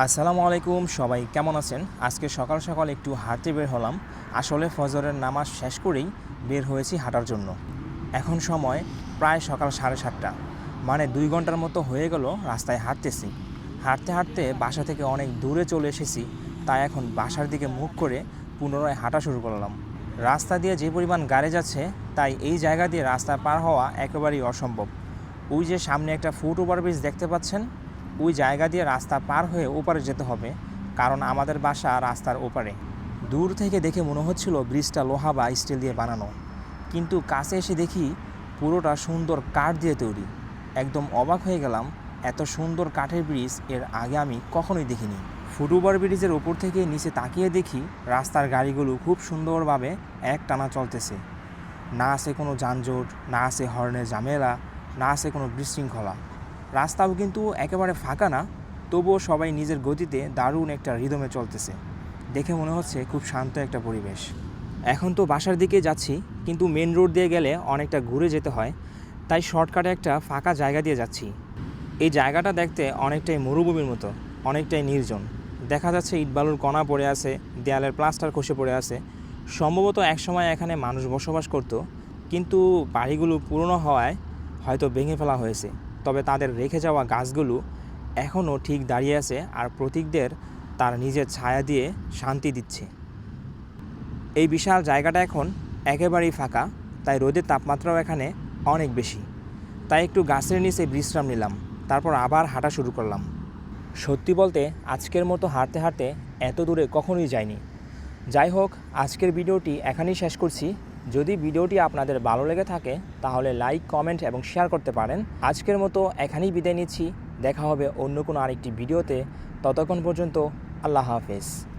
আসসালামু আলাইকুম, সবাই কেমন আছেন? আজকে সকাল সকাল একটু হাঁটতে বের হলাম। আসলে ফজরের নামাজ শেষ করেই বের হয়েছি হাঁটার জন্য। এখন সময় প্রায় সকাল সাড়ে সাতটা। মানে দুই ঘণ্টার মতো হয়ে গেল রাস্তায় হাঁটতেছি। হাঁটতে হাঁটতে বাসা থেকে অনেক দূরে চলে এসেছি, তাই এখন বাসার দিকে মুখ করে পুনরায় হাঁটা শুরু করলাম। রাস্তা দিয়ে যে পরিমাণ গাড়ি যাচ্ছে, তাই এই জায়গা দিয়ে রাস্তা পার হওয়া একেবারেই অসম্ভব। ওই যে সামনে একটা ফুট ওভারব্রিজ দেখতে পাচ্ছেন? ওই জায়গা দিয়ে রাস্তা পার হয়ে ওপারে যেতে হবে, কারণ আমাদের বাসা রাস্তার ওপারে। দূর থেকে দেখে মনে হচ্ছিল ব্রিজটা লোহা বা স্টিল দিয়ে বানানো। কিন্তু কাছে এসে দেখি পুরোটা সুন্দর কাঠ দিয়ে তৈরি। একদম অবাক হয়ে গেলাম, এত সুন্দর কাঠের ব্রিজের আগে আমি কখনোই দেখিনি। ফুটওভার ব্রিজের ওপর থেকে নিচে তাকিয়ে দেখি রাস্তার গাড়িগুলো খুব সুন্দরভাবে এক টানা চলতেছে। না আছে কোনো যানজট, না আছে হর্নের ঝামেলা, না আছে কোনো বিশৃঙ্খলা। রাস্তাও কিন্তু একেবারে ফাঁকা না, তবুও সবাই নিজের গতিতে দারুণ একটা রিদমে চলতেছে। দেখে মনে হচ্ছে খুব শান্ত একটা পরিবেশ। এখন তো বাসার দিকে যাচ্ছি, কিন্তু মেন রোড দিয়ে গেলে অনেকটা ঘুরে যেতে হয়, তাই শর্টকাটে একটা ফাঁকা জায়গা দিয়ে যাচ্ছি। এই জায়গাটা দেখতে অনেকটাই মরুভূমির মতো, অনেকটাই নির্জন। দেখা যাচ্ছে ইটবালুর কণা পড়ে আছে, দেয়ালের প্লাস্টার খসে পড়ে আছে। সম্ভবত একসময় এখানে মানুষ বসবাস করত, কিন্তু বাড়িগুলো পুরনো হওয়ায় হয়তো ভেঙে ফেলা হয়েছে। তবে তাদের রেখে যাওয়া গাছগুলো এখনও ঠিক দাঁড়িয়ে আছে আর প্রতীকদের তার নিজের ছায়া দিয়ে শান্তি দিচ্ছে। এই বিশাল জায়গাটা এখন একেবারেই ফাঁকা, তাই রোদের তাপমাত্রাও এখানে অনেক বেশি। তাই একটু গাছের নিচে বিশ্রাম নিলাম, তারপর আবার হাঁটা শুরু করলাম। সত্যি বলতে, আজকের মতো হাঁটতে হাঁটতে এত দূরে কখনোই যাইনি। যাই হোক, আজকের ভিডিওটি এখানেই শেষ করছি। যদি ভিডিওটি আপনাদের ভালো লেগে থাকে, তাহলে লাইক, কমেন্ট এবং শেয়ার করতে পারেন। আজকের মতো এখানেই বিদায় নিচ্ছি। দেখা হবে অন্য কোনো আরেকটি ভিডিওতে। ততক্ষণ পর্যন্ত আল্লাহ হাফেজ।